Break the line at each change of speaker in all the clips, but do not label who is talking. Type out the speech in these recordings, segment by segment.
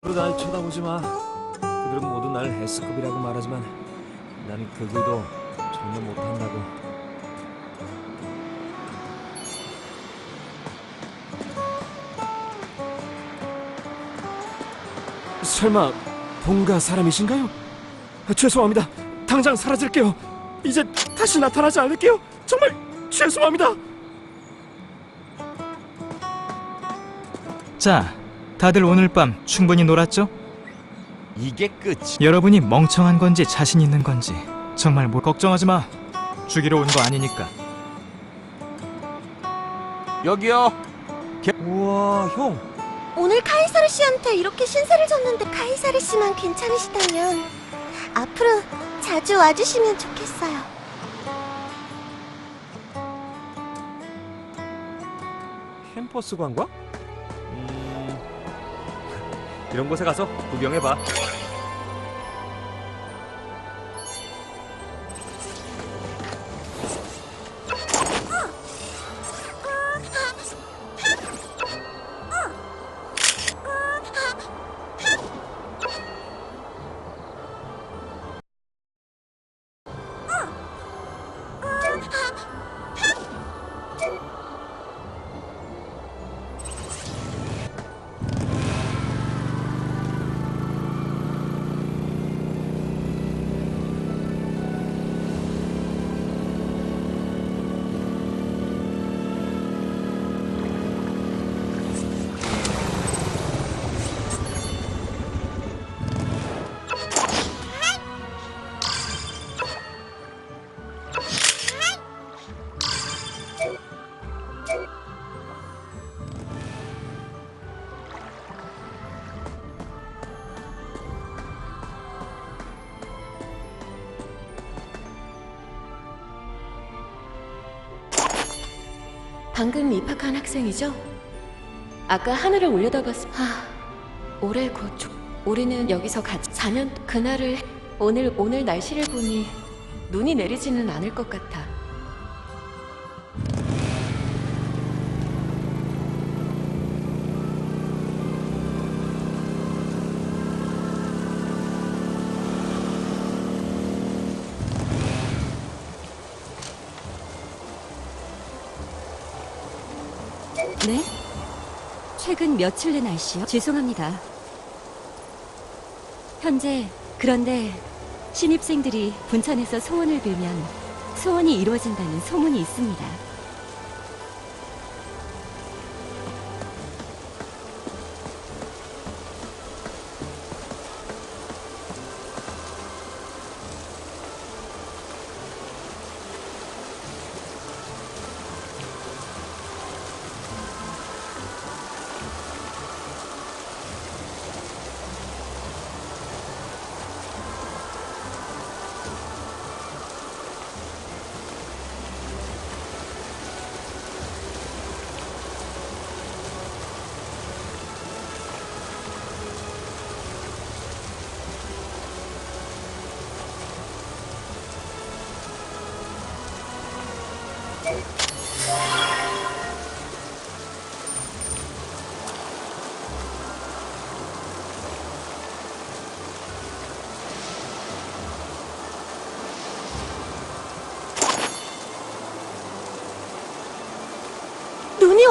그러날 쳐다보지 마. 그들은 모두 날 S급이라고 말하지만 나는 그 글도 전혀 못한다고. 설마 본가 사람이신가요? 아, 죄송합니다. 당장 사라질게요. 이제 다시 나타나지 않을게요. 정말 죄송합니다.
자, 다들 오늘 밤 충분히 놀았죠?
이게 끝이.
여러분이 멍청한 건지 자신 있는 건지 정말 뭐 걱정하지 마. 죽이러 온 거 아니니까.
여기요. 우와 형.
오늘 카이사르 씨한테 이렇게 신세를 졌는데 카이사르 씨만 괜찮으시다면 앞으로 자주 와주시면 좋겠어요.
캠퍼스 관광? 음... 이런 곳에 가서 구경해봐.
방금 입학한 학생이죠? 아까 하늘을 올려다봤어. 하, 올해 곧 조... 우리는 여기서 같이 4년 그날을 오늘 오늘 날씨를 보니 눈이 내리지는 않을 것 같아.
네? 최근 며칠의 날씨요? 죄송합니다. 현재 그런데 신입생들이 분천에서 소원을 빌면 소원이 이루어진다는 소문이 있습니다.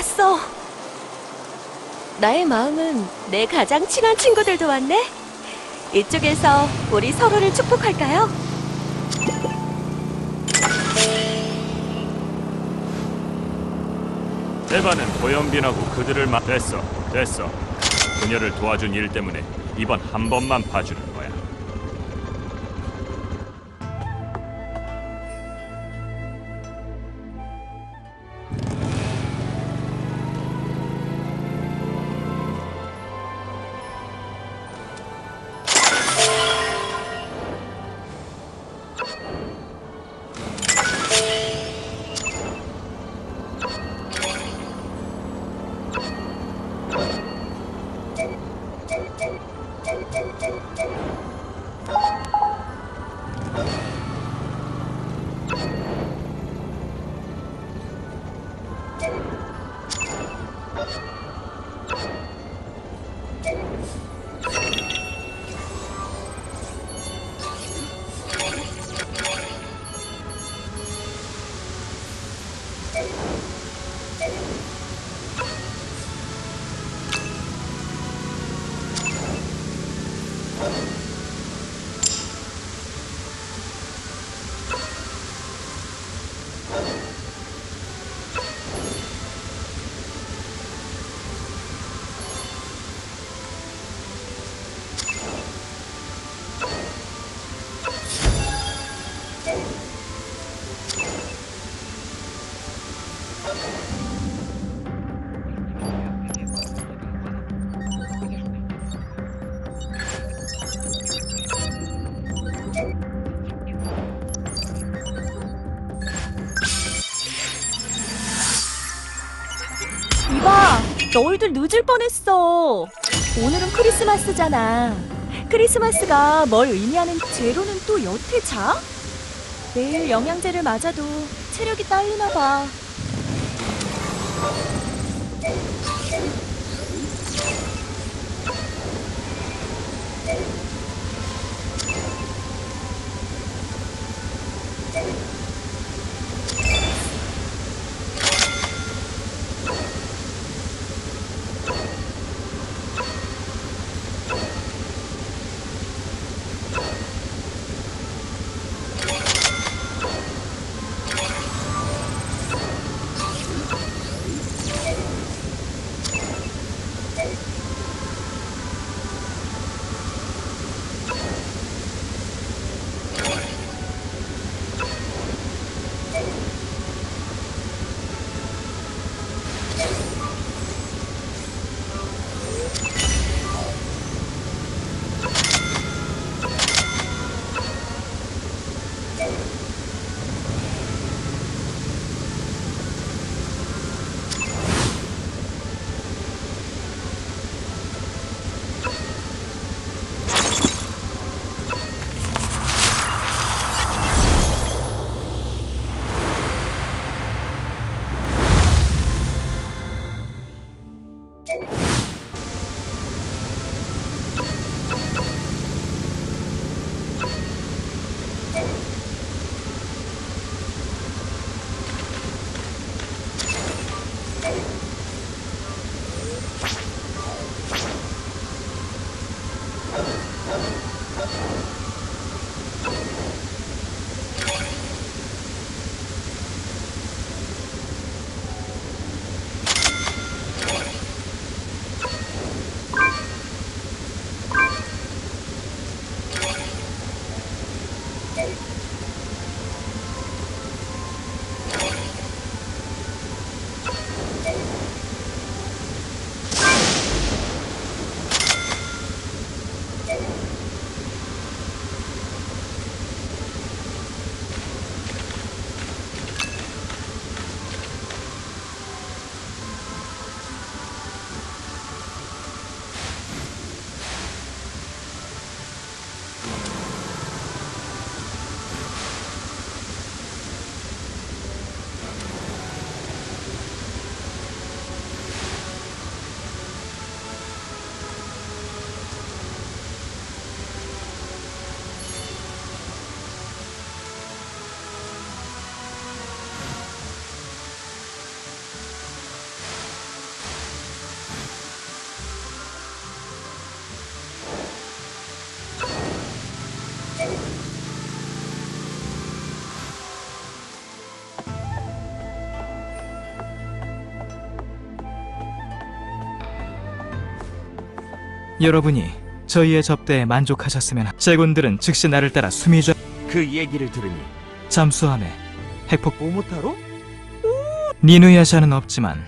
왔어.
나의 마음은
내 가장 친한 친구들도 왔네. 이쪽에서 우리 서로를 축복할까요?
에바는 고영빈하고 그들을 막 됐어 됐어 그녀를 도와준 일 때문에 이번 한 번만 봐주는 거야
너희들 늦을 뻔했어. 오늘은 크리스마스잖아. 크리스마스가 뭘 의미하는 제로는 또 여태 자? 내일 영양제를 맞아도 체력이 딸리나 봐.
여러분이 저희의 접대에 만족하셨으면 제군들은 즉시 나를 따라 수미좌
그 얘기를 들으니
잠수함에 핵폭
오모타로?
니누야샤는 없지만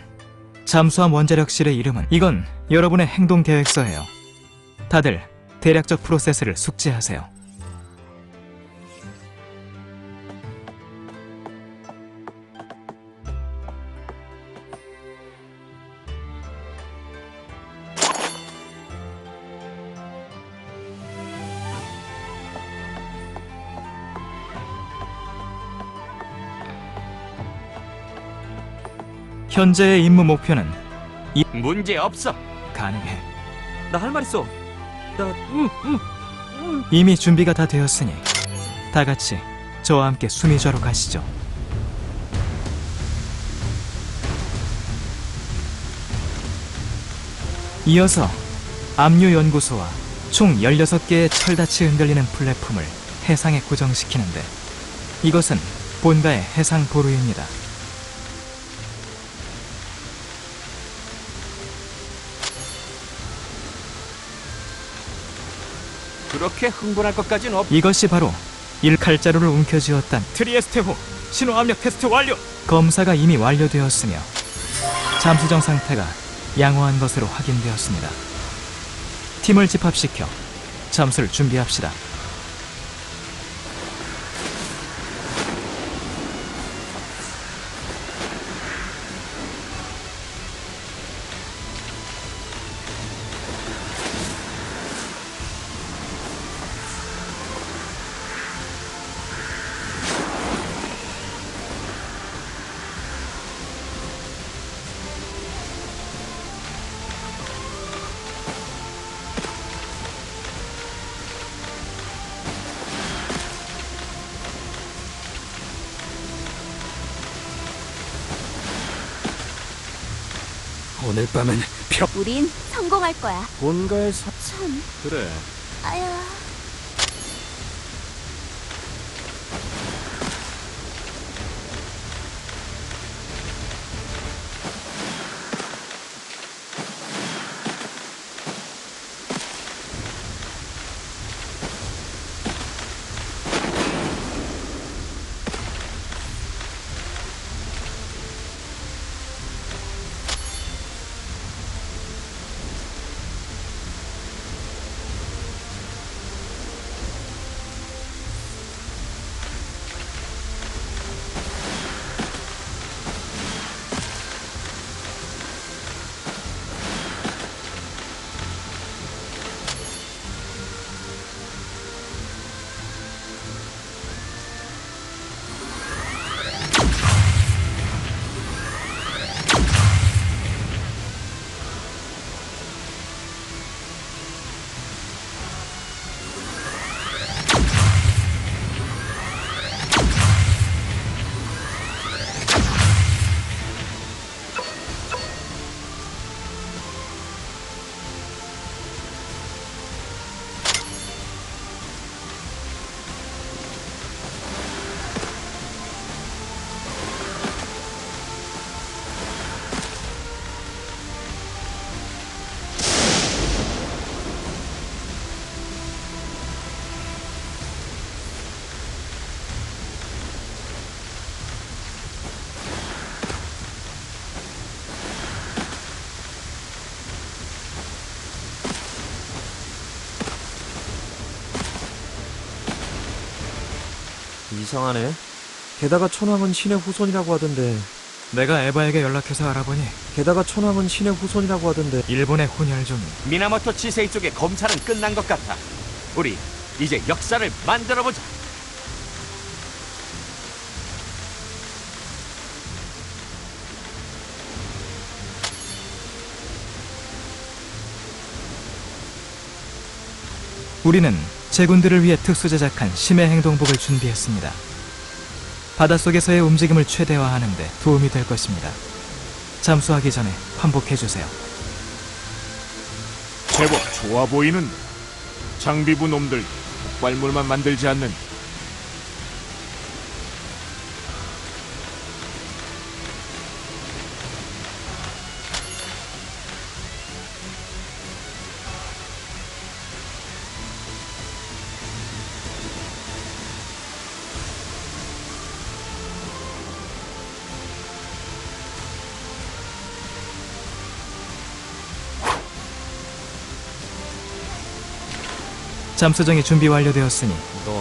잠수함 원자력실의 이름은 이건 여러분의 행동 계획서예요. 다들 대략적 프로세스를 숙지하세요. 현재의 임무 목표는
문제 없어.
가능해.
나 할 말 있어. 나 음, 음.
이미 준비가 다 되었으니 다 같이 저와 함께 수미좌로 가시죠. 이어서 압류 연구소와 총 16개의 철다치 흔들리는 플랫폼을 해상에 고정시키는데 이것은 본가의 해상 보루입니다.
그렇게 흥분할 것까진 없.
이것이 바로 일 칼자루를 움켜쥐었단 트리에스테 호 신호 압력 테스트 완료. 검사가 이미 완료되었으며 잠수정 상태가 양호한 것으로 확인되었습니다. 팀을 집합시켜 잠수를 준비합시다.
오늘 밤은 평
우린 성공할 거야.
본가의 사
참,
그래.
아야.
이상하네. 게다가 천황은 신의 후손이라고 하던데.
내가 에바에게 연락해서 알아보니
게다가 천황은 신의 후손이라고 하던데.
일본의 혼혈종이
미나모토 치세이 쪽의 검찰은 끝난 것 같아. 우리 이제 역사를 만들어 보자.
우리는 제군들을 위해 특수 제작한 심해 행동복을 준비했습니다. 바닷속에서의 움직임을 최대화하는 데 도움이 될 것입니다. 잠수하기 전에 환복해 주세요.
제법 좋아 보이는데. 장비부 놈들 폭발물만 만들지 않는
잠수정이 준비 완료되었으니
너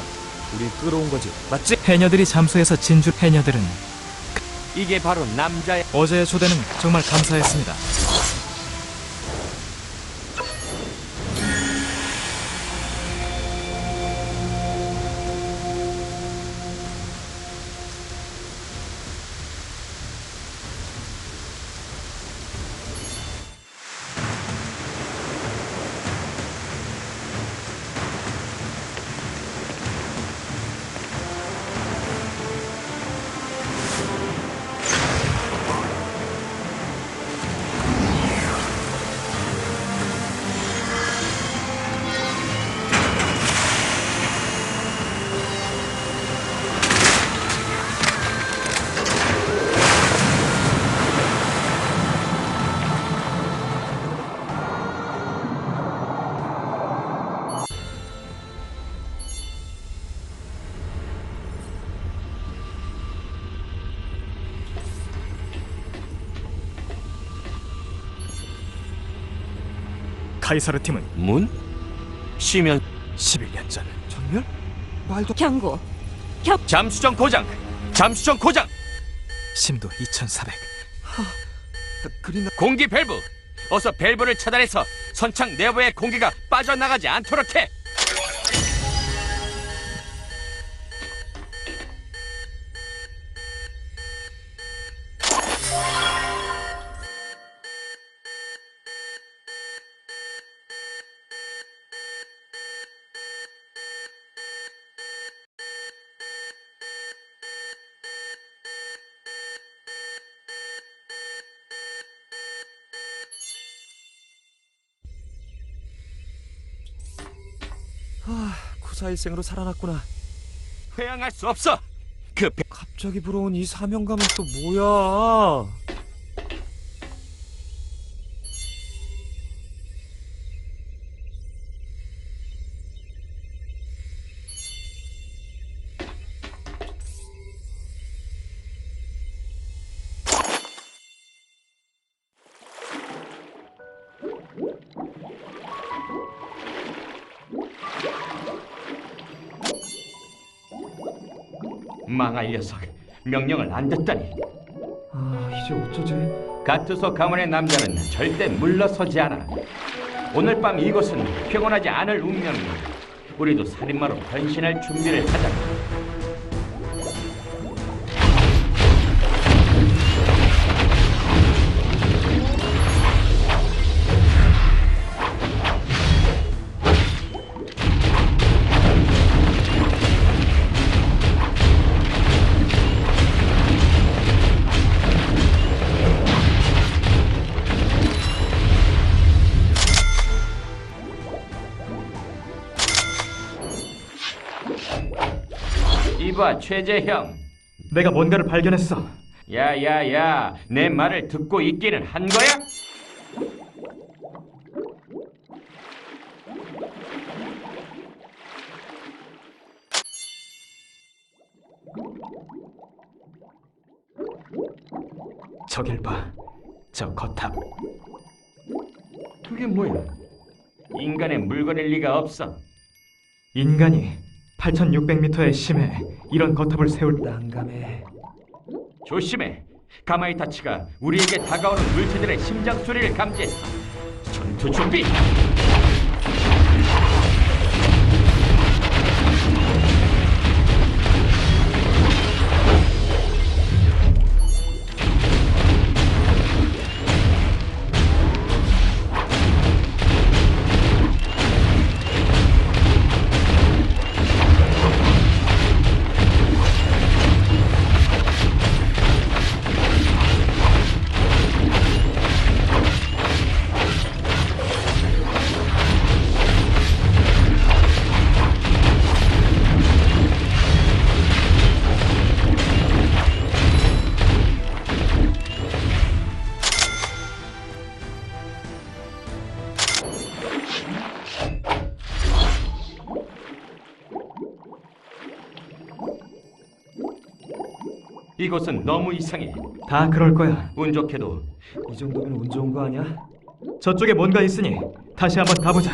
우리 끌어온 거지, 맞지?
해녀들이 잠수해서 진주 해녀들은
이게 바로 남자의
어제의 초대는 정말 감사했습니다. 카이사르 팀은
문? 쉬면
11년 전
전멸? 말도
경고.
잠수정 고장. 잠수정 고장.
심도 2400
그린
공기 밸브. 어서 밸브를 차단해서 선창 내부의 공기가 빠져나가지 않도록 해.
구사일생으로 살아났구나.
회항할 수 없어. 그 배...
갑자기 불어온 이 사명감은 또 뭐야?
망할 녀석. 명령을 안 듣다니.
아, 이제 어쩌지?
가투소 가문의 남자는 절대 물러서지 않아. 오늘 밤 이곳은 평온하지 않을 운명이야. 우리도 살인마로 변신할 준비를 하자. 최재형.
내가 뭔가를 발견했어.
야야야, 내 말을 듣고 있기는 한 거야?
저길 봐. 저 거탑.
그게 뭐야? 인간의 물건일 리가 없어.
인간이 8,600m의 심해 이런 거탑을 세울
난감해.
조심해. 가마이타치가 우리에게 다가오는 물체들의 심장 소리를 감지했어. 전투 준비. 이곳은 너무 이상해.
다 그럴 거야.
운 좋게도
이 정도면 운 좋은 거 아니야?
저쪽에 뭔가 있으니 다시 한번 가보자.